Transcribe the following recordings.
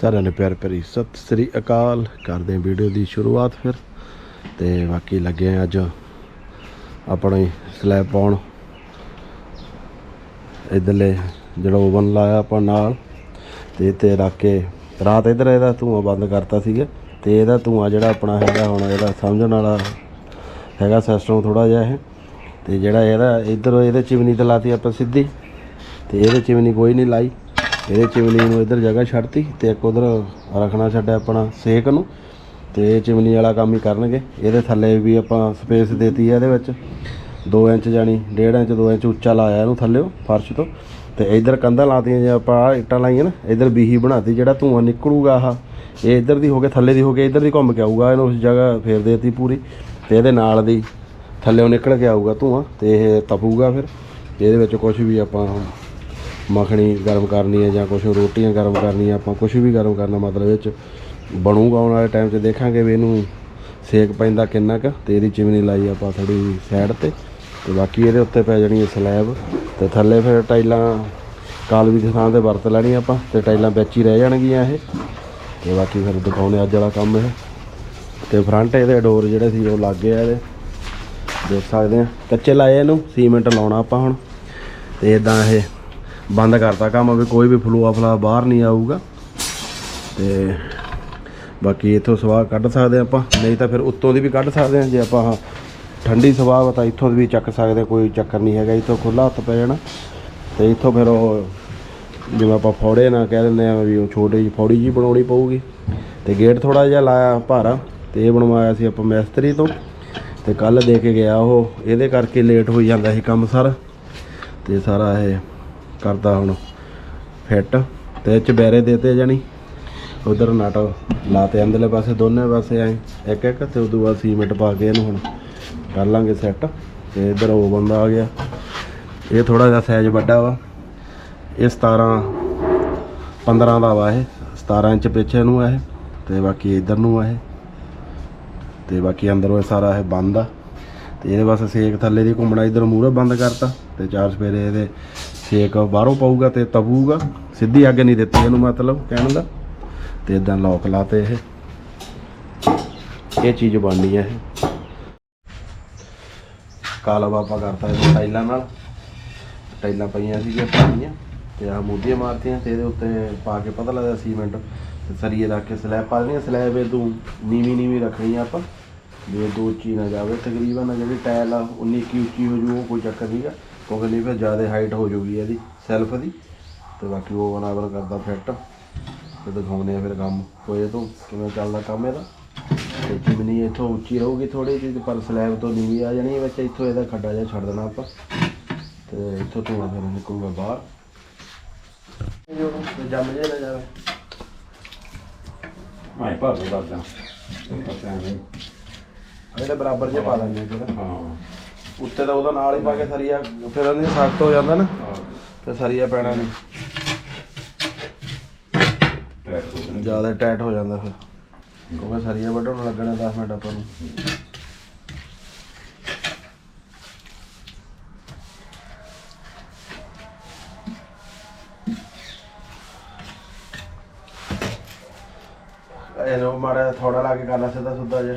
ਸਾਰਿਆਂ ਨੂੰ ਪਿਆਰ ਭਰੀ ਸਤਿ ਸ੍ਰੀ ਅਕਾਲ। ਕਰਦੇ ਹਾਂ ਵੀਡੀਓ ਦੀ ਸ਼ੁਰੂਆਤ ਫਿਰ। ਤੇ ਬਾਕੀ ਲੱਗੇ ਹਾਂ ਅੱਜ ਆਪਣੇ ਸਲੈਬ ਪਾਉਣ। ਇਧਰਲੇ ਜਿਹੜਾ ਓਵਨ ਲਾਇਆ ਆਪਾਂ ਨਾਲ। ਤੇ ਇੱਥੇ ਰੱਖ ਕੇ ਰਾਤ ਇਧਰ ਇਹਦਾ ਧੂੰਆਂ ਬੰਦ ਕਰਤਾ ਸੀਗਾ। ਤੇ ਇਹਦਾ ਧੂੰਆਂ ਜਿਹੜਾ ਆਪਣਾ ਹੈਗਾ ਹੁਣ ਇਹਦਾ ਸਮਝਣ ਵਾਲਾ ਹੈਗਾ ਸਿਸਟਮ ਥੋੜਾ ਜਿਹਾ ਇਹ। ਤੇ ਜਿਹੜਾ ਇਹਦਾ ਇਧਰ ਇਹਦੇ ਚਿਮਨੀ ਤੇ ਲਾਤੀ ਆਪਾਂ ਸਿੱਧੀ। ਤੇ ਇਹਦੇ ਚਿਮਨੀ ਕੋਈ ਨਹੀਂ ਲਾਈ। ਇਹਦੇ ਚਿਮਨੀ ਨੂੰ ਇੱਧਰ ਜਗ੍ਹਾ ਛੱਡਤੀ ਤੇ ਇੱਕ ਉਧਰ ਰੱਖਣਾ ਛੱਡਿਆ ਆਪਣਾ ਸੇਕ ਨੂੰ ਤੇ ਇਹ ਚਿਮਨੀ ਵਾਲਾ ਕੰਮ ਹੀ ਕਰਨਗੇ। ਇਹਦੇ ਥੱਲੇ ਵੀ ਆਪਾਂ ਸਪੇਸ ਦੇਤੀ ਹੈ ਇਹਦੇ ਵਿੱਚ। 2 ਇੰਚ ਜਾਣੀ 1.5 ਇੰਚ 2 ਇੰਚ ਉੱਚਾ ਲਾਇਆ ਇਹਨੂੰ ਥੱਲੇੋਂ ਫਰਸ਼ ਤੋਂ। ਤੇ ਇੱਧਰ ਕੰਧਾਂ ਲਾਤੀਆਂ ਜੇ ਆਪਾਂ ਆਹ ਇੱਟਾਂ ਲਾਈਆਂ ਨਾ, ਇੱਧਰ ਬੀਹੀ ਬਣਾਤੀ ਜਿਹੜਾ ਧੂੰਆਂ ਨਿਕਲੂਗਾ ਆਹ। ਇਹ ਇੱਧਰ ਦੀ ਹੋ ਕੇ ਥੱਲੇ ਦੀ ਹੋ ਕੇ ਇੱਧਰ ਦੀ ਘੁੰਮ ਕੇ ਆਊਗਾ, ਇਹਨੂੰ ਉਸ ਜਗ੍ਹਾ ਫੇਰ ਦੇਤੀ ਪੂਰੀ। ਤੇ ਇਹਦੇ ਨਾਲ ਦੀ ਥੱਲੇੋਂ ਨਿਕਲ ਕੇ ਆਊਗਾ ਧੂੰਆਂ ਤੇ ਇਹ ਤਪੂਗਾ ਫਿਰ। ਇਹਦੇ ਵਿੱਚ ਕੁਝ ਵੀ ਆਪਾਂ ਮੱਖਣੀ ਗਰਮ ਕਰਨੀ ਹੈ ਜਾਂ ਕੁਝ ਰੋਟੀਆਂ ਗਰਮ ਕਰਨੀਆਂ, ਆਪਾਂ ਕੁਝ ਵੀ ਗਰਮ ਕਰਨਾ ਮਤਲਬ ਇਹ 'ਚ ਬਣੂਗਾ। ਆਉਣ ਵਾਲੇ ਟਾਈਮ 'ਚ ਦੇਖਾਂਗੇ ਵੀ ਇਹਨੂੰ ਸੇਕ ਪੈਂਦਾ ਕਿੰਨਾ ਕੁ ਤੇ ਇਹਦੀ ਚਿਮਨੀ ਲਾਈ ਆਪਾਂ ਥੋੜੀ ਸਾਈਡ ਤੇ ਤੇ ਬਾਕੀ ਇਹਦੇ ਉੱਤੇ ਪੈ ਜਾਣੀ ਸਲੈਬ ਤੇ ਥੱਲੇ ਫਿਰ ਟਾਈਲਾਂ ਕਾਲਵੀ ਦੀ ਥਾਂ ਤੇ ਵਰਤ ਲੈਣੀ ਆਪਾਂ ਤੇ ਟਾਈਲਾਂ ਵਿੱਚ ਹੀ ਰਹਿ ਜਾਣਗੀਆਂ ਇਹ। ਤੇ ਬਾਕੀ ਫਿਰ ਦਿਖਾਉਣੇ ਅੱਜ ਵਾਲਾ ਕੰਮ ਇਹ। ਤੇ ਫਰੰਟ ਇਹਦੇ ਡੋਰ ਜਿਹੜੇ ਸੀ ਉਹ ਲੱਗ ਗਏ ਇਹਦੇ। ਦੇਖ ਸਕਦੇ ਆ ਕੱਚੇ ਲਾਏ ਇਹਨੂੰ ਸੀਮੈਂਟ ਲਾਉਣਾ ਆਪਾਂ ਹੁਣ। ਤੇ ਇਦਾਂ ਇਹ ਬੰਦ ਕਰਤਾ ਕੰਮ ਵੀ ਕੋਈ ਵੀ ਫਲੂਆ ਫਲਾ ਬਾਹਰ ਨਹੀਂ ਆਊਗਾ। ਤੇ ਬਾਕੀ ਇਥੋਂ ਸਵਾਹ ਕੱਢ ਸਕਦੇ ਹਾਂ ਆਪਾਂ ਨਹੀਂ ਤਾਂ ਫਿਰ ਉੱਤੋਂ ਦੀ ਵੀ ਕੱਢ ਸਕਦੇ ਹਾਂ ਜੇ ਆਪਾਂ ਆਹ ਠੰਡੀ ਸਵਾਹ ਤਾਂ ਇੱਥੋਂ ਦੀ ਵੀ ਚੱਕ ਸਕਦੇ ਹਾਂ, ਕੋਈ ਚੱਕਰ ਨਹੀਂ ਹੈਗਾ ਇੱਥੋਂ ਖੁੱਲਾ ਹੱਥ ਪੈ ਜਾਣਾ। ਤੇ ਇੱਥੋਂ ਫਿਰ ਉਹ ਜਿਵੇਂ ਆਪਾਂ ਫੌੜੇ ਨਾ ਕਹਿ ਦਿੰਦੇ ਆ ਵੀ ਉਹ ਛੋਟੀ ਜਿਹੀ ਫੌੜੀ ਜੀ ਬਣਾਉਣੀ ਪਊਗੀ। ਤੇ ਗੇਟ ਥੋੜਾ ਜਿਹਾ ਲਾਇਆ ਭਾਰਾ ਤੇ ਇਹ ਬਣਵਾਇਆ ਸੀ ਆਪਾਂ ਮਿਸਤਰੀ ਤੋਂ। ਤੇ ਕੱਲ ਦੇ ਕੇ ਗਿਆ ਉਹ ਇਹਦੇ ਕਰਕੇ ਲੇਟ ਹੋਈ ਜਾਂਦਾ ਸੀ ਕੰਮ ਸਾਰਾ। ਤੇ ਸਾਰਾ ਇਹ ਕਰਦਾ ਹੁਣ ਫਿੱਟ ਤੇ ਚਬੈਰੇ ਚ ਬੈਰੇ ਦੇਤੇ ਜਾਣੀ। ਉਧਰ ਨਾਟੋ ਲਾਤੇ ਅੰਦਰਲੇ ਪਾਸੇ, ਦੋਨੇ ਪਾਸੇ ਆਏ ਇੱਕ ਇੱਕ ਤੇ ਉਦੋਂ ਬਾਅਦ ਸੀਮੈਂਟ ਪਾ ਕੇ ਇਹਨੂੰ ਹੁਣ ਕਰ ਲਾਂਗੇ ਸੈੱਟ ਤੇ ਇਧਰ ਉਹ ਬੰਦਾ ਆ ਗਿਆ। ਇਹ ਥੋੜਾ ਜਿਹਾ ਸਾਈਜ਼ ਵੱਡਾ ਵਾ। ਇਹ 17 15 ਦਾ ਵਾ ਇਹ 17 ਇੰਚ ਪਿੱਛੇ ਨੂੰ ਆ ਇਹ ਤੇ ਬਾਕੀ ਇਧਰ ਨੂੰ ਆ ਇਹ। ਤੇ ਬਾਕੀ ਅੰਦਰੋਂ ਇਹ ਸਾਰਾ ਇਹ ਬੰਦ ਆ। ਤੇ ਇਹਦੇ ਬਸ ਸੇਕ ਥੱਲੇ ਦੀ ਘੁੰਮਣਾ, ਇਧਰ ਮੂਹਰੇ ਬੰਦ ਕਰਤਾ ਤੇ ਚਾਰ ਸਵੇਰੇ ਇਹਦੇ ਸੇਕ ਬਾਹਰੋਂ ਪਾਊਗਾ ਤੇ ਤਪੂਗਾ। ਸਿੱਧੀ ਅੱਗ ਨਹੀਂ ਦਿੱਤੀ ਇਹਨੂੰ ਮਤਲਬ ਕਹਿਣ ਦਾ। ਤੇ ਇਦਾਂ ਲੋਕ ਲਾਤੇ ਇਹ। ਇਹ ਚੀਜ਼ ਬਣਨੀ ਹੈ ਇਹ। ਕਾਲਾ ਬਾਪਾ ਕਰਤਾ ਇਹ ਟਾਈਲਾਂ ਨਾਲ। ਟਾਈਲਾਂ ਪਈਆਂ ਸੀਗੀਆਂ ਪਾਣੀਆਂ ਤੇ ਆ ਮੋਦੀਆਂ ਮਾਰਤੀਆਂ ਤੇ ਇਹਦੇ ਉੱਤੇ ਪਾ ਕੇ ਪਤਾ ਲੱਗਦਾ ਸੀਮੈਂਟ। ਤੇ ਸਰੀਏ ਰੱਖ ਕੇ ਸਲੈਬ ਪਾ ਦੇਣੀ ਸਲੈਬ ਇਹ ਤੂੰ ਨੀਵੀਂ ਨੀਵੀਂ ਰੱਖਣੀ ਆ ਆਪਾਂ। ਜੇ ਦੋ ਉੱਚੀ ਨਾ ਜਾਵੇ ਤਕਰੀਬਨ ਜਿਹੜੀ ਟਾਇਲ ਆ 19 ਕੀ ਉੱਚੀ ਹੋ ਜੂ, ਉਹ ਕੋਈ ਚੱਕਰ ਨਹੀਂਗਾ ਕਿਉਂਕਿ ਨਹੀਂ ਫਿਰ ਜ਼ਿਆਦਾ ਹਾਈਟ ਹੋ ਜੂਗੀ ਇਹਦੀ ਸੈਲਫ ਦੀ। ਤੇ ਬਾਕੀ ਉਹ ਬਨਾਵਰ ਕਰਦਾ ਫਿੱਟ ਤੇ ਦਿਖਾਉਂਦੇ ਆ ਫਿਰ ਕੰਮ ਹੋਏ ਤੋਂ ਕਿਵੇਂ ਚੱਲਦਾ ਕੰਮ ਇਹਦਾ। ਤੇ ਚਿਮਨੀ ਇੱਥੋਂ ਉੱਚੀ ਰਹੂਗੀ ਥੋੜੀ ਜਿਹੀ ਪਰ ਸਲੈਬ ਤੋਂ ਨੀਵੀਂ ਆ ਜਾਣੀ ਵਿੱਚ ਇੱਥੋਂ ਇਹਦਾ ਖੱਡਾ ਜਿਹਾ ਛੱਡ ਦੇਣਾ ਆਪਾਂ। ਤੇ ਇੱਥੋਂ ਧੂਆਂ ਫਿਰ ਨਿਕਲੂਗਾ ਬਾਹਰ। ਤੇ ਜੰਮ ਜੇ ਨਾ ਜਾਵੇ ਮੈਂ ਭਰ ਦੋ ਦੱਸ ਦਾਂ ਪਤਾ ਨਹੀਂ ਇਹਦੇ ਬਰਾਬਰ ਜੇ ਪਾ ਦਾਂਗੇ ਜਿਹੜਾ ਹਾਂ। ਉੱਤੇ ਤਾਂ ਉਹਦਾ ਨਾਲ ਹੀ ਪਾ ਕੇ ਸਰੀਆ ਫਿਰ ਉਹਨੇ ਸਖਤ ਹੋ ਜਾਂਦਾ ਨਾ। ਤੇ ਸਰੀਆ ਪੈਣਾ ਨਹੀਂ। ਟੈਕ ਹੋ ਗਿਆ ਜ਼ਿਆਦਾ ਟਾਈਟ ਹੋ ਜਾਂਦਾ ਫਿਰ। ਕਿਉਂਕਿ ਸਰੀਆ ਵੱਢਣ ਨੂੰ ਲੱਗਣਾ 10 ਮਿੰਟ ਆਪਾਂ ਨੂੰ। ਇਹਨੂੰ ਮਾੜਾ ਥੋੜਾ ਲਾ ਕੇ ਕਰਨਾ ਸਿੱਧਾ ਸੁੱਧਾ ਜਿਹਾ।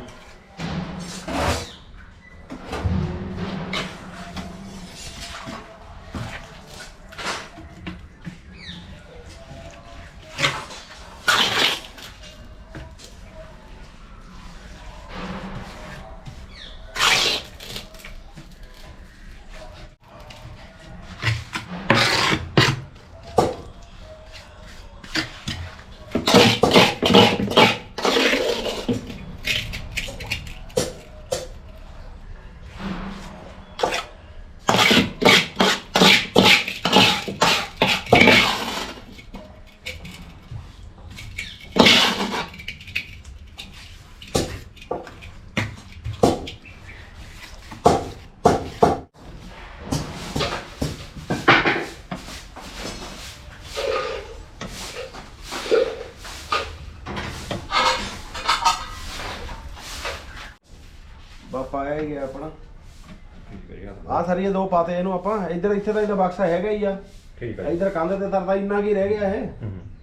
ਸਰੀਏ ਦੋ ਪਾਤੇ ਇਹਨੂੰ ਆਪਾਂ। ਇੱਧਰ ਇੱਥੇ ਤਾਂ ਇਹਦਾ ਬਕਸਾ ਹੈਗਾ ਹੀ ਆ। ਠੀਕ ਹੈ ਇੱਧਰ ਕੰਧ ਤੇ ਤਰਦਾ ਇੰਨਾ ਕੀ ਰਹਿ ਗਿਆ ਇਹ?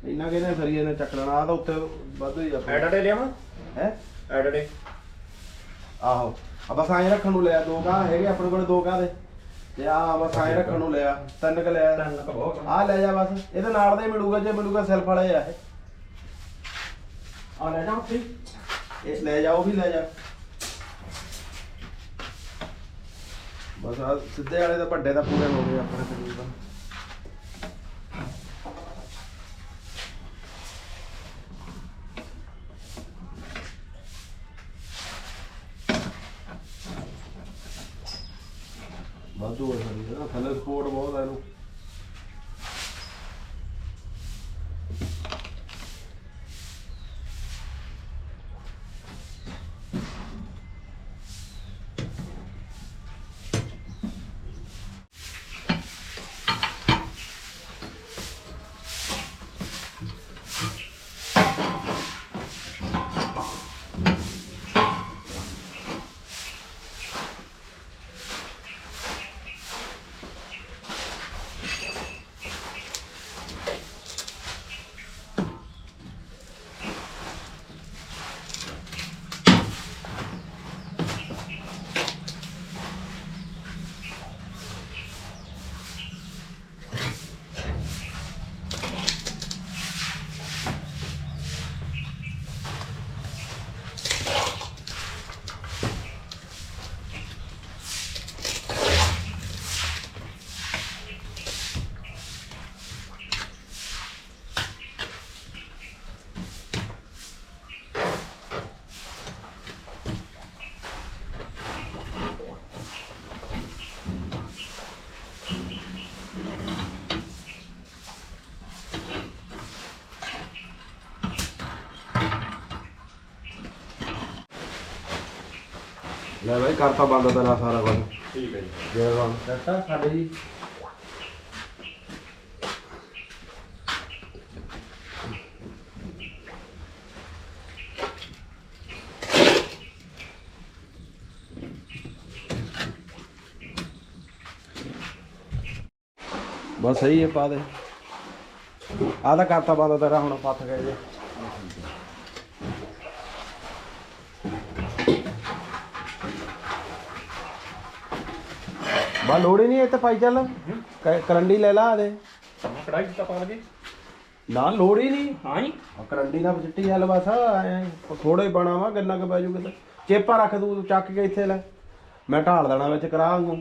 ਇੰਨਾ ਕਿ ਨੇ ਸਰੀਏ ਨੇ ਚੱਕ ਲੈਣਾ। ਆ ਤਾਂ ਉੱਤੇ ਵੱਧ ਹੀ ਆ। ਐਡਡੇ ਲਿਆਵਾਂ? ਹੈ? ਐਡਡੇ ਆਹੋ। ਆ ਬਸ ਐਂ ਰੱਖਣ ਨੂੰ ਲਿਆ। ਦੋ ਕਾ ਹੈਗੇ ਆਪਣੇ ਕੋਲ ਦੋ ਕਾ ਦੇ। ਤੇ ਆ ਬਸ ਐਂ ਰੱਖਣ ਨੂੰ ਲਿਆ। ਤਿੰਨ ਕ ਲਿਆ। ਤਿੰਨ ਕੁ ਬਹੁਤ। ਆ ਲੈ ਜਾ ਬਸ। ਇਹਦੇ ਨਾਲ ਦਾ ਹੀ ਮਿਲੂਗਾ ਜੇ ਮਿਲੂਗਾ ਸੈਲਫ ਵਾਲੇ ਆ ਇਹ। ਆ ਲੈ ਜਾ ਉੱਥੇ। ਇਹ ਲੈ ਜਾ ਉਹ ਵੀ ਲੈ ਜਾ। ਬਸ ਆ ਸਿੱਧੇ ਵਾਲੇ ਦਾ ਵੱਡੇ ਦਾ ਪੂਰੇ ਹੋ ਗਏ ਆਪਣੇ ਤਕਰੀਬਨ। ਵਾਧੂ ਹੈ ਸਾਰੀ ਨਾ ਥੱਲੇ ਸਪੋਰਟ ਬਹੁਤ ਹੈ ਇਹਨੂੰ। ਲੈ ਬਾਈ ਕਰਤਾ ਬੰਦ ਤੇਰਾ ਸਾਰਾ ਕੁਝ। ਠੀਕ ਹੈ ਜੀ। ਜਿਹੜਾ ਬੰਦ ਕਰਤਾ ਸਾਡੇ ਜੀ। ਬਸ ਸਹੀ ਹੈ ਪਾ ਦੇ। ਆਹ ਤਾਂ ਕਰਤਾ ਬੰਦ ਤੇਰਾ ਹੁਣ ਪੱਥ ਗਏ ਜੇ। ਬਾ ਲੋੜ ਹੀ ਨਹੀਂ ਇੱਥੇ ਪਾਈ ਚੱਲ। ਕ- ਕਰੰਡੀ ਲੈ ਲਾ ਦੇ ਮੈਂ ਕੜਾਈ ਚ ਤਾਂ ਪਾ ਲਗੇ। ਨਾ ਲੋੜ ਹੀ ਨਹੀਂ। ਹਾਂ ਆ ਕਰੰਡੀ ਨਾਲ ਚਿੱਟੀ ਹਲ ਬਸ ਥੋੜਾ ਹੀ। ਬਣਾ ਵਾ ਗੰਨਾ ਕ ਬਾਜੂ ਕਿਤੇ ਚੇਪਾ ਰੱਖ ਦੂੰ ਚੱਕ ਕੇ ਇੱਥੇ ਲੈ। ਮੈਂ ਢਾਲ ਦੇਣਾ ਵਿੱਚ ਕਰਾਂਗੂ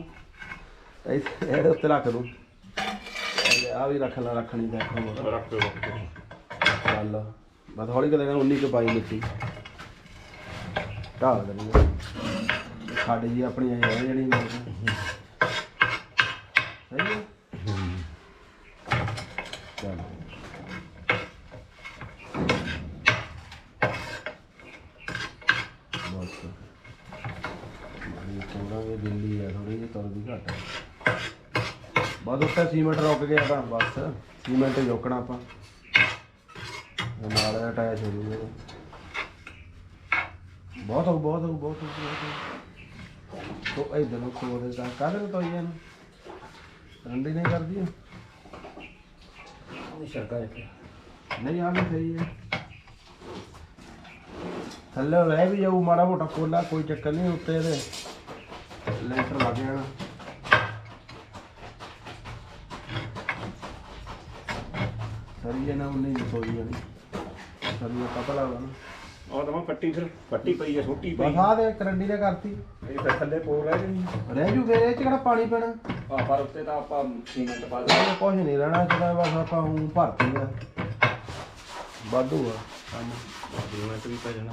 ਇੱਥੇ ਇਹਦੇ ਉੱਤੇ ਰੱਖ ਦੂੰ ਆ ਵੀ ਰੱਖ ਲੈ ਰੱਖਣੀ ਦਾ ਰੱਖ ਦਿਓ ਰੱਖ ਦਿਓ। ਚੱਲ। ਬਸ ਹੌਲੀ ਕਦੇ 19 ਕ ਪਾਈ ਮਿੱਟੀ। ਢਾਲ ਦੇਣੀ ਸਾਡੇ ਜੀ ਆਪਣੀ ਹੈ ਜਿਹੜੀ ਸਹੀ ਹੈ ਚੱਲ ਬਸ ਇਹ ਥੋੜਾ ਜਿਹਾ ਦਿੱਲੀ ਆ ਥੋੜੀ ਜਿਹੀ ਤੁਰਦੀ ਘੱਟ ਆ। ਉੱਤੇ ਸੀਮੈਂਟ ਰੁਕ ਗਿਆ ਤਾਂ ਬਸ। ਸੀਮੈਂਟ ਹੀ ਆਪਾਂ। ਨਾਲ ਅਟੈਚ ਹੋ ਜੂਗਾ। ਬਹੁਤ ਹੋ ਬਹੁਤ ਹੋ ਬਹੁਤ ਹੋ ਬਹੁਤ ਹੋ। ਤੋ ਇਧਰ ਨੂੰ ਖੋਲ ਦੇ ਤਾਂ ਕਰ ਦੇ ਇਹਨੂੰ। ਰੰਡੀ ਨਹੀਂ ਕਰਦੀ ਨਹੀਂ ਸ਼ਰਕਾ ਇੱਥੇ ਨਹੀਂ ਆ ਵੀ ਸਹੀ ਹੈ ਥੱਲੇ ਰਹਿ ਵੀ ਜਾਊ ਮਾੜਾ ਮੋਟਾ ਕੋਲਾ ਕੋਈ ਚੱਕਰ ਨਹੀਂ ਉੱਤੇ ਇਹਦੇ ਲੈਂਟਰ ਲੱਗ ਜਾਣਾ ਸਰੀਏ ਨਾ ਉਹਨੇ ਨਹੀਂ ਜਾਣੀ ਤਾਂ ਮੈਂ ਪੱਟੀ ਫਿਰ ਪੱਟੀ ਪਈ ਹੈ ਛੋਟੀ ਪਈ। ਬਸ ਆ ਦੇ ਕਰੰਡੀ ਨੇ ਕਰਤੀ। ਇਹ ਫਿਰ ਥੱਲੇ ਪੋਰ ਰਹਿ ਗਈ ਰਹਿ ਜੂ ਫੇਰ ਇਹ ਚ ਕਿਹੜਾ ਪਾਣੀ ਪੈਣਾ? ਆ ਪਰ ਉੱਤੇ ਤਾਂ ਆਪਾਂ ਸੀਮੈਂਟ ਪਾ ਇਹ ਕੁਝ ਨਹੀਂ ਰਹਿਣਾ ਜਿਹੜਾ ਬਸ ਆਪਾਂ ਹੁਣ ਭਰਤੀ ਆ। ਵਾਧੂ ਆ। ਕੰਮ ਸੀਮੈਂਟ ਵੀ ਪੈ ਜਾਣਾ।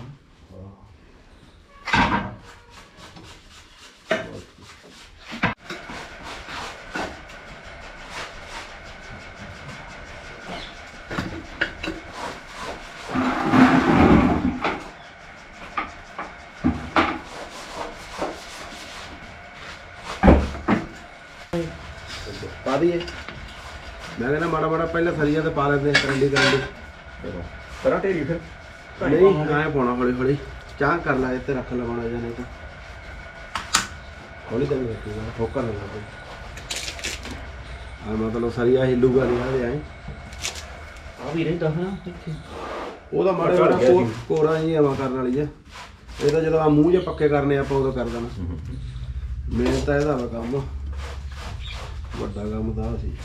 ਪਾ ਦਈਏ ਮੈਂ ਕਹਿੰਦਾ ਮਾੜਾ ਮਾੜਾ ਪਹਿਲਾਂ ਸਰੀਆ ਤੇ ਪਾ ਲੈਂਦੇ ਆ, ਕਰੰਡੀ ਕਰੰਡੀ। ਕਰਾਂ ਢੇਰੀ ਫਿਰ। ਨਹੀਂ ਆਏ ਪਾਉਣਾ ਹੌਲੀ ਹੌਲੀ। ਚਾਹ ਕਰ ਲੈ ਇੱਥੇ ਰੱਖ ਲਵਾਉਣਾ ਜਾਂ ਨਹੀਂ ਤਾਂ। ਹੌਲੀ ਤੇ ਰੱਖੂਗਾ ਠੋਕਰ ਨਹੀਂ ਲੱਗੇ ਆ ਮਤਲਬ ਸਰੀਆ ਹਿੱਲੂਗਾ ਨਹੀਂ ਆਏ ਆ ਵੀ ਰਹਿੰਦਾ ਹਾਂ ਇੱਥੇ। ਉਹਦਾ ਮਾੜੇ ਮਾੜਾ ਕੋ-। ਕੋਰਾ ਹੀ ਹਵਾ ਕਰਨ ਵਾਲੀ ਆ। ਇਹ ਤਾਂ ਜਦੋਂ ਆ ਮੂੰਹ ਜੇ ਪੱਕੇ ਕਰਨੇ ਆਪਾਂ ਉਦੋਂ ਕਰ ਦੇਣਾ। ਮੇਨ ਤਾਂ ਇਹਦਾ ਵਾ ਕੰਮ। ਵੱਡਾ ਕੰਮ ਤਾਂ ਆਹ ਸੀ।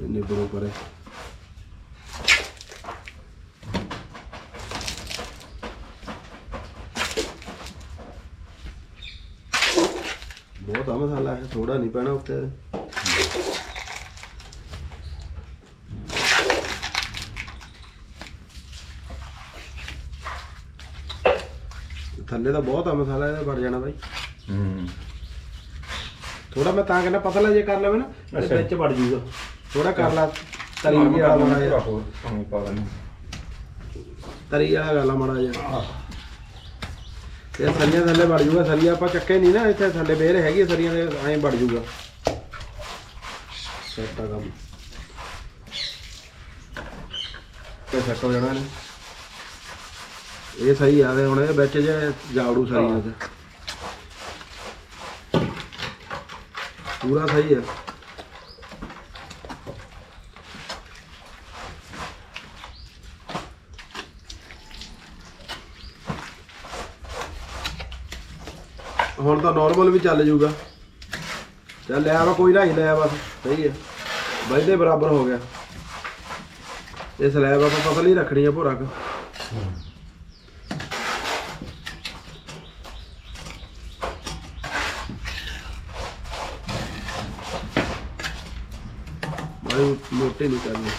ਇਹਨੇ ਬਰੋ ਕਰੇ ਬਹੁਤ ਆ ਮਸਾਲਾ ਹੈ ਥੋੜਾ ਨਹੀਂ ਪੈਣਾ ਉੱਤੇ ਥੱਲੇ ਤਾਂ ਬਹੁਤ ਆ ਮਸਾਲਾ ਇਹਦਾ ਵੜ ਜਾਣਾ ਬਾਈ। ਹੂੰ। ਥੋੜਾ ਮੈਂ ਤਾਂ ਕਹਿੰਦਾ ਪਤਲਾ ਜੇ ਕਰ ਲਵੇ ਨਾ ਤੇ ਅੱਛਾ। ਵਿੱਚ ਵੜ ਜੂਗਾ। ਥੋੜਾ ਕਰ ਲਾ ਤਰੀ ਵਾਲਾ ਮਾੜਾ ਜਿਹਾ। ਪਾਣੀ ਪਾ ਲੈਣੀ ਤਰੀ ਵਾਲਾ ਗਾਲਾ ਮਾੜਾ ਜਿਹਾ। ਇਹ ਸਰੀਆਂ ਥੱਲੇ ਵੜ ਜੂਗਾ ਸਰੀਆ ਆਪਾਂ ਚੱਕੇ ਨਹੀਂ ਨਾ ਇੱਥੇ ਥੱਲੇ ਬੇਰ ਹੈਗੀ ਆ ਸਰੀਆਂ ਦੇ ਐਂ ਵੜ ਜੂਗਾ। ਸੈਟ ਕੰਮ। ਤੇ ਸੈਟ ਹੋ ਜਾਣਾ ਨੇ ਇਹ ਸਹੀ ਆ ਤੇ ਹੁਣ ਇਹ ਵਿੱਚ ਜੇ ਜਾਵੜੂ ਸਰੀਆਂ ਤੇ ਪੂਰਾ ਸਹੀ ਹੈ। ਹੁਣ ਤਾਂ ਨਾਰਮਲ ਵੀ ਚੱਲ ਜੂਗਾ। ਚੱਲ ਲਿਆ ਵਾ ਕੋਈ ਨਹੀਂ ਲਿਆ ਬਸ ਸਹੀ ਹੈ। ਵਜਦੇ ਬਰਾਬਰ ਹੋ ਗਿਆ। ਇਹ ਸਲੈਬ ਆਪਾਂ ਹੀ ਰੱਖਣੀ ਆ ਭੋਰਾ ਕੁ। ਮਾੜੀ ਮੋਟੀ ਨਹੀਂ ਕਰਨੀ।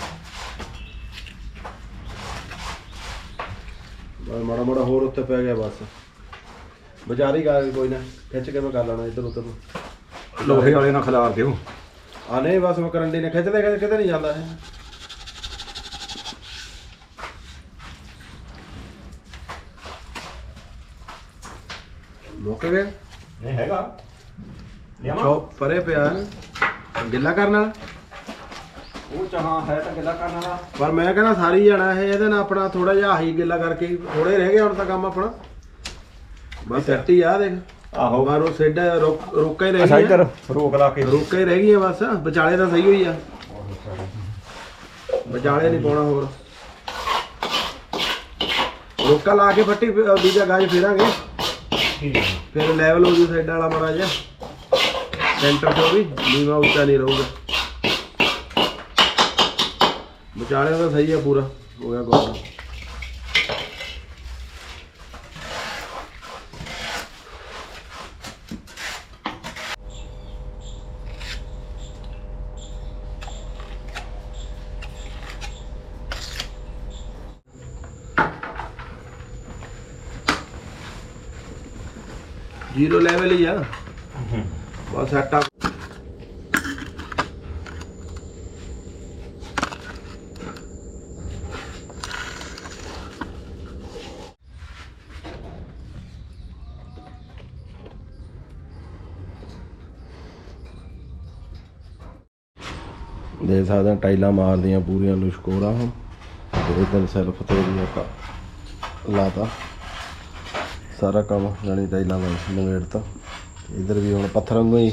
ਬਸ ਮਾੜਾ ਮਾੜਾ ਹੋਰ ਉੱਤੇ ਪੈ ਗਿਆ ਬਸ। ਵਿਚਾਰੀ ਗਾ ਕੋਈ ਨਾ ਖਿੱਚ ਕੇ ਮੈਂ ਕਰ ਲੈਣਾ ਇੱਧਰ ਉੱਧਰ ਨੂੰ। ਲੋਹੇ ਵਾਲੇ ਨਾਲ ਖਿਲਾਰ ਦਿਓ। ਆ ਨਹੀਂ ਬਸ ਮੈਂ ਕਰੰਡੀ ਨੇ ਖਿੱਚਦੇ ਖਿੱਚਦੇ ਕਿਤੇ ਨਹੀਂ ਜਾਂਦਾ ਇਹ। ਮੁੱਕ ਗਿਆ? ਨਹੀਂ ਹੈਗਾ। ਲਿਆਵਾਂ ਚੋ ਪਰੇ ਪਿਆ। ਗਿੱਲਾ ਕਰਨ ਵਾਲਾ? ਉਹ ਚਾਹਾਂ ਹੈ ਤਾਂ ਕਿੱਦਾਂ ਕਰਨ ਵਾਲਾ। ਪਰ ਮੈਂ ਕਹਿੰਦਾ ਸਾਰੀ ਜਾਣਾ ਇਹ ਇਹਦੇ ਨਾਲ ਆਪਣਾ ਥੋੜਾ ਜਿਹਾ ਆਹੀ ਗਿੱਲਾ ਕਰਕੇ ਥੋੜੇ ਰਹਿ ਗਏ ਹੁਣ ਤਾਂ ਕੰਮ ਆਪਣਾ। ਬਸ ਸੈੱਟ ਹੀ ਆ ਦੇਖ। ਆਹੋ। ਬਾਹਰੋਂ ਸੇਡਾ ਰੋਕ ਰੋਕਾ ਹੀ ਰਹਿ ਅੱਛਾ ਗਈ ਇੱਧਰ ਰੋਕ ਲਾ ਕੇ। ਰੋਕਾ ਹੀ ਰਹਿ ਗਈਆਂ ਬਸ ਵਿਚਾਲੇ ਤਾਂ ਸਹੀ ਹੋਈ ਆ। ਵਿਚਾਲੇ ਨਹੀਂ ਪਾਉਣਾ ਹੋਰ। ਰੋਕਾ ਲਾ ਕੇ ਫੱਟੀ ਫਿਰ ਦੂਜਾ ਗਾਜ ਫੇਰਾਂਗੇ। ਠੀਕ ਹੈ ਫਿਰ ਲੈਵਲ ਹੋ ਜੂ ਸਾਈਡ ਵਾਲਾ ਮਾੜਾ ਜਿਹਾ ਸੈਂਟਰ ਤੋਂ ਵੀ ਨੀਵਾ ਉੱਚਾ ਨਹੀਂ ਰਹੂਗਾ। ਵਿਚਾਲੇ ਤਾਂ ਸਹੀ ਆ ਪੂਰਾ ਹੋ ਗਿਆ ਗੋਲ ਜ਼ੀਰੋ ਲੈਵਲ ਹੀ ਆ। ਬਸ ਸੈਟ ਆ ਦੇ ਸਕਦੇ ਹਾਂ ਟਾਈਲਾਂ ਮਾਰਦੀਆਂ ਪੂਰੀਆਂ ਲੁਸ਼ਕੋਰਾ ਹੁਣ। ਤੇ ਇਧਰ ਸੈਲਫ ਤੇ ਵੀ ਆਪਾਂ ਲਾਤਾ। ਸਾਰਾ ਕੰਮ ਜਾਣੀ ਟਾਈਲਾਂ ਦਾ ਨਵੇੜਤਾ ਇਧਰ ਵੀ ਹੁਣ ਪੱਥਰ ਵਾਂਗੂ ਹੀ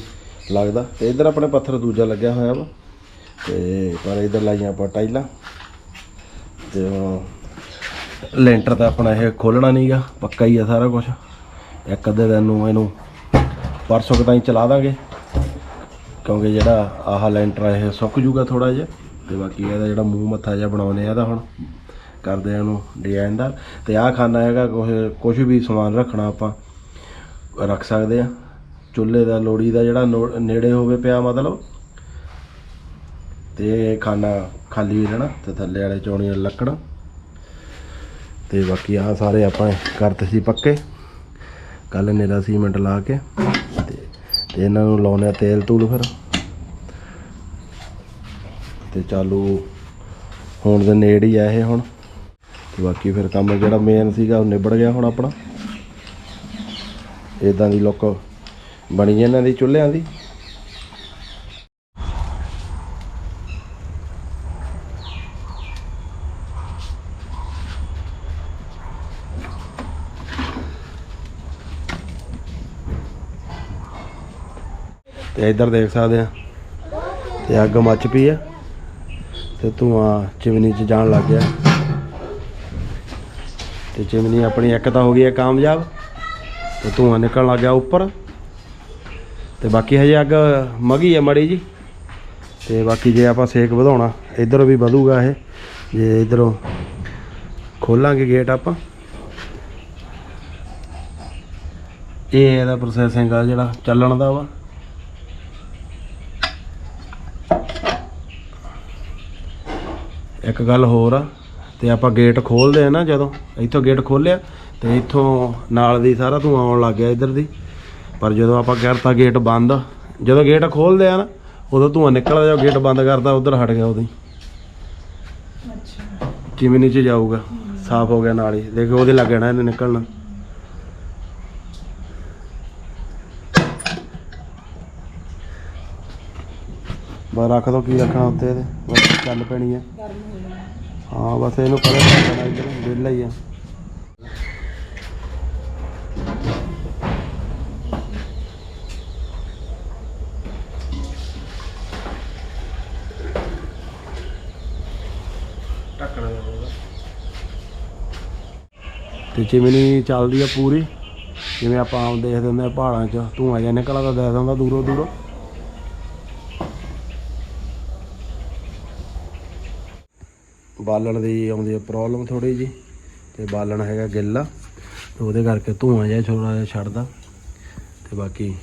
ਲੱਗਦਾ। ਤੇ ਇਧਰ ਆਪਣੇ ਪੱਥਰ ਦੂਜਾ ਲੱਗਿਆ ਹੋਇਆ ਵਾ। ਤੇ ਪਰ ਇਧਰ ਲਾਈਆਂ ਆਪਾਂ ਟਾਈਲਾਂ। ਤੇ ਹੁਣ ਲੈਂਟਰ ਤਾਂ ਆਪਣਾ ਇਹ ਖੋਲਣਾ ਨਹੀਂਗਾ ਪੱਕਾ ਹੀ ਆ ਸਾਰਾ ਕੁਝ ਇੱਕ ਅੱਧੇ ਦਿਨ ਨੂੰ ਇਹਨੂੰ ਪਰਸੋਂ ਕੁ ਤਾਈਂ ਚਲਾ ਦਾਂਗੇ। ਕਿਉਂਕਿ ਜਿਹੜਾ ਆਹ ਲੈਂਟਰ ਇਹ ਸੁੱਕ ਜੂਗਾ ਥੋੜਾ ਜਿਹਾ। ਤੇ ਬਾਕੀ ਇਹਦਾ ਜਿਹੜਾ ਮੂੰਹ ਮੱਥਾ ਜਿਹਾ ਬਣਾਉਨੇ ਆ ਇਹਦਾ ਹੁਣ ਕਰਦੇ ਆ ਇਹਨੂੰ ਡਿਜ਼ਾਈਨ ਦਾ। ਤੇ ਆਹ ਖਾਨਾ ਹੈਗਾ ਕੁਝ ਕੁਝ ਵੀ ਸਮਾਨ ਰੱਖਣਾ ਆਪਾਂ, ਰੱਖ ਸਕਦੇ ਆ। ਚੁੱਲ੍ਹੇ ਦਾ, ਲੋੜੀ ਦਾ ਜਿਹੜਾ ਨੋ- ਨੇੜੇ ਹੋਵੇ ਪਿਆ ਮਤਲਬ। ਤੇ ਇਹ ਖਾਨਾ ਖਾਲੀ ਹੀ ਰਹਿਣਾ ਤੇ ਥੱਲੇ ਵਾਲੇ ਚੌਣੀ ਵਾਲੇ ਲੱਕੜ। ਤੇ ਬਾਕੀ ਆਹ ਸਾਰੇ ਆਪਾਂ ਕਰਤੇ ਸੀ ਪੱਕੇ। ਕੱਲ ਨੇਰਾ ਸੀਮੈਂਟ ਲਾ ਕੇ। ਤੇ ਇਹਨਾਂ ਨੂੰ ਲਾਉਣੇ ਆ ਤੇਲ ਤੂਲ ਫਿਰ। ਤੇ ਚਾਲੂ ਹੋਣ ਦੇ ਨੇੜ ਹੀ ਆ ਇਹ ਹੁਣ। ਤੇ ਬਾਕੀ ਫਿਰ ਕੰਮ ਜਿਹੜਾ ਮੇਨ ਸੀਗਾ ਉਹ ਨਿਬੜ ਗਿਆ ਹੁਣ ਆਪਣਾ। ਇਦਾਂ ਦੀ ਲੁੱਕ ਬਣੀ ਇਹਨਾਂ ਦੀ ਚੁੱਲ੍ਹਿਆਂ ਦੀ। ਤੇ ਇੱਧਰ ਦੇਖ ਸਕਦੇ ਆ। ਤੇ ਅੱਗ ਮੱਚ ਪਈ ਆ। ਤੇ ਧੂਆਂ ਚਿਮਨੀ 'ਚ ਜਾਣ ਲੱਗ ਗਿਆ। ਤੇ ਚਿਮਨੀ ਆਪਣੀ ਇੱਕ ਤਾਂ ਹੋ ਗਈ ਹੈ ਕਾਮਯਾਬ। ਤੇ ਧੂਆਂ ਨਿਕਲਣ ਲੱਗ ਗਿਆ ਉੱਪਰ। ਤੇ ਬਾਕੀ ਹਜੇ ਅੱਗ ਮਗੀ ਹੈ ਮੜੀ ਜੀ। ਤੇ ਬਾਕੀ ਜੇ ਆਪਾਂ ਸੇਕ ਵਧਾਉਣਾ, ਇਧਰੋਂ ਵੀ ਵਧੂਗਾ ਇਹ। ਜੇ ਇਧਰੋਂ ਖੋਲਾਂਗੇ ਗੇਟ ਆਪਾਂ। ਇਹ ਇਹਦਾ ਪ੍ਰੋਸੈਸਿੰਗ ਆ ਜਿਹੜਾ ਚੱਲਣ ਦਾ ਵਾ। ਇੱਕ ਗੱਲ ਹੋਰ ਆ ਤੇ ਆਪਾਂ ਗੇਟ ਖੋਲਦੇ ਆ ਨਾ ਜਦੋਂ ਇੱਥੋਂ ਗੇਟ ਖੋਲਿਆ ਤੇ ਇੱਥੋਂ ਨਾਲ ਦੀ ਸਾਰਾ ਧੂਆਂ ਆਉਣ ਲੱਗ ਗਿਆ ਇੱਧਰ ਦੀ। ਪਰ ਜਦੋਂ ਆਪਾਂ ਕਰਤਾ ਗੇਟ ਬੰਦ ਜਦੋਂ ਗੇਟ ਖੋਲਦੇ ਆ ਨਾ ਉਦੋਂ ਧੂਆਂ ਨਿਕਲਦਾ ਜਦੋਂ ਗੇਟ ਬੰਦ ਕਰਦਾ ਉਧਰ ਹਟ ਗਿਆ ਉਦੋਂ ਹੀ। ਅੱਛਾ। ਚਿਮਨੀ 'ਚ ਜਾਊਗਾ ਸਾਫ਼ ਹੋ ਗਿਆ ਨਾਲ ਹੀ ਦੇਖੋ ਉਹਦੇ ਲੱਗ ਜਾਣਾ ਇਹਨੇ ਨਿਕਲਣਾ। ਬਸ ਰੱਖ ਦੋ ਕੀ ਰੱਖਣਾ ਉੱਤੇ ਇਹਦੇ ਬਸ ਚੱਲ ਪੈਣੀ ਹੈ ਗਰਮ ਹੋ ਬਸ ਇਹਨੂੰ ਪਰੇ ਕਰ ਦੇਣਾ ਇੱਧਰ ਵਿਹਲਾ ਹੀ ਆ। ਤੇ ਚਿਮਨੀ ਚੱਲਦੀ ਆ ਪੂਰੀ ਜਿਵੇਂ ਆਪਾਂ ਆਮ ਦੇਖਦੇ ਹੁੰਦੇ ਆ ਪਹਾੜਾਂ 'ਚ ਧੂਆਂ ਜਿਹਾ ਨਿਕਲਦਾ ਦੇਖਦਾ ਹੁੰਦਾ ਦੂਰੋਂ ਦੂਰੋਂ। ਬਾਲਣ ਦੀ ਆਉਂਦੀ ਹੈ ਪ੍ਰੋਬਲਮ ਥੋੜੀ ਜੀ ਤੇ ਬਾਲਣ ਹੈਗਾ ਗਿੱਲਾ ਤੇ ਉਹਦੇ ਕਰਕੇ ਧੂਆਂ ਜਿਹਾ ਥੋੜਾ ਜਿਹਾ ਛੱਡਦਾ ਤੇ ਬਾਕੀ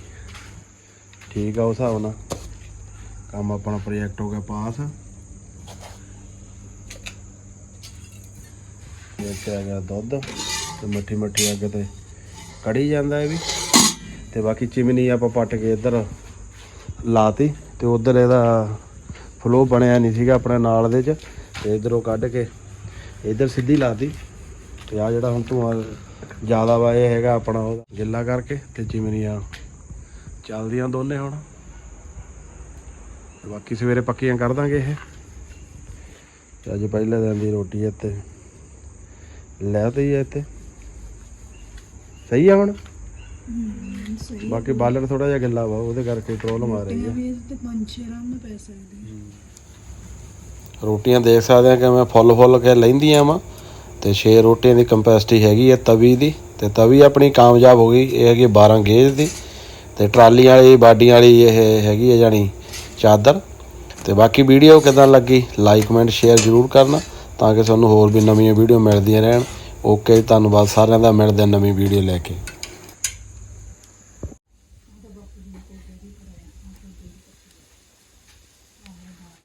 ਠੀਕ ਆ ਉਸ ਹਿਸਾਬ ਨਾਲ। ਕੰਮ ਆਪਣਾ ਪ੍ਰੋਜੈਕਟ ਹੋ ਗਿਆ ਪਾਸ। ਇਹ ਆ ਗਿਆ ਦੁੱਧ ਤੇ ਮੱਠੀ ਮੱਠੀ ਅੱਗ ਤੇ ਕੜੀ ਜਾਂਦਾ ਇਹ ਵੀ। ਤੇ ਬਾਕੀ ਚਿਮਨੀ ਆਪਾਂ ਪੱਟ ਕੇ ਇੱਧਰ ਲਾਤੀ ਤੇ ਉਧਰ ਇਹਦਾ ਫਲੋ ਬਣਿਆ ਨਹੀਂ ਸੀਗਾ ਆਪਣੇ ਨਾਲ ਦੇ ਚ। ਤੇ ਇਧਰੋਂ ਕੱਢ ਕੇ ਇਧਰ ਸਿੱਧੀ ਲਾਤੀ ਤੇ ਆ ਜਿਹੜਾ ਹੁਣ ਧੂਆਂ ਜ਼ਿਆਦਾ ਵਾ ਇਹ ਹੈਗਾ ਆਪਣਾ ਉਹ ਗਿੱਲਾ ਕਰਕੇ ਤੇ ਚਿਮਨੀਆਂ ਚੱਲਦੀਆਂ ਦੋਨੇ ਹੁਣ। ਬਾਕੀ ਸਵੇਰੇ ਪੱਕੀਆਂ ਕਰ ਦਾਂਗੇ ਇਹ। ਤੇ ਅੱਜ ਪਹਿਲੇ ਦਿਨ ਦੀ ਰੋਟੀ ਇੱਥੇ ਲੈ ਤੇ ਹੀ ਆ ਇੱਥੇ। ਸਹੀ ਆ ਹੁਣ? ਬਾਕੀ ਬਾਲਰ ਥੋੜਾ ਜਿਹਾ ਗਿੱਲਾ ਵਾ ਉਹਦੇ ਕਰਕੇ ਪ੍ਰੋਬਲਮ ਆ ਰਹੀ ਹੈ ਵੀ ਤੇ ਪੰਜ ਛੇ ਆਰਾਮ ਨਾਲ ਪੈ ਸਕਦੇ ਰੋਟੀਆਂ ਦੇਖ ਸਕਦੇ ਆ ਮੈਂ ਫੁੱਲ ਫੁੱਲ ਕੇ ਲੈਂਦੀਆਂ ਵਾ ਤੇ 6 ਰੋਟੀਆਂ ਦੀ ਕੰਪੈਸਿਟੀ ਹੈਗੀ ਹੈ ਤਵੀ ਦੀ ਤੇ ਤਵੀ ਆਪਣੀ ਕਾਮਯਾਬ ਹੋ ਗਈ, ਇਹ ਹੈਗੀ 12 ਗੇਜ ਦੀ ਤੇ ਟਰਾਲੀ ਵਾਲੀ, ਬਾਡੀਆਂ ਵਾਲੀ ਇਹ ਹੈਗੀ ਹੈ ਜਾਨੀ ਚਾਦਰ ਤੇ ਬਾਕੀ ਵੀਡੀਓ ਕਿਦਾਂ ਲੱਗੀ ਲਾਈਕ ਕਮੈਂਟ ਸ਼ੇਅਰ ਜ਼ਰੂਰ ਕਰਨਾ ਤਾਂ ਕਿ ਤੁਹਾਨੂੰ ਹੋਰ ਵੀ ਨਵੀਆਂ ਵੀਡੀਓ ਮਿਲਦੀਆਂ ਰਹਿਣ। ਓਕੇ ਧੰਨਵਾਦ ਸਾਰਿਆਂ ਦਾ, ਮਿਲਦੇ ਨਵੀਂ ਵੀਡੀਓ ਲੈ ਕੇ।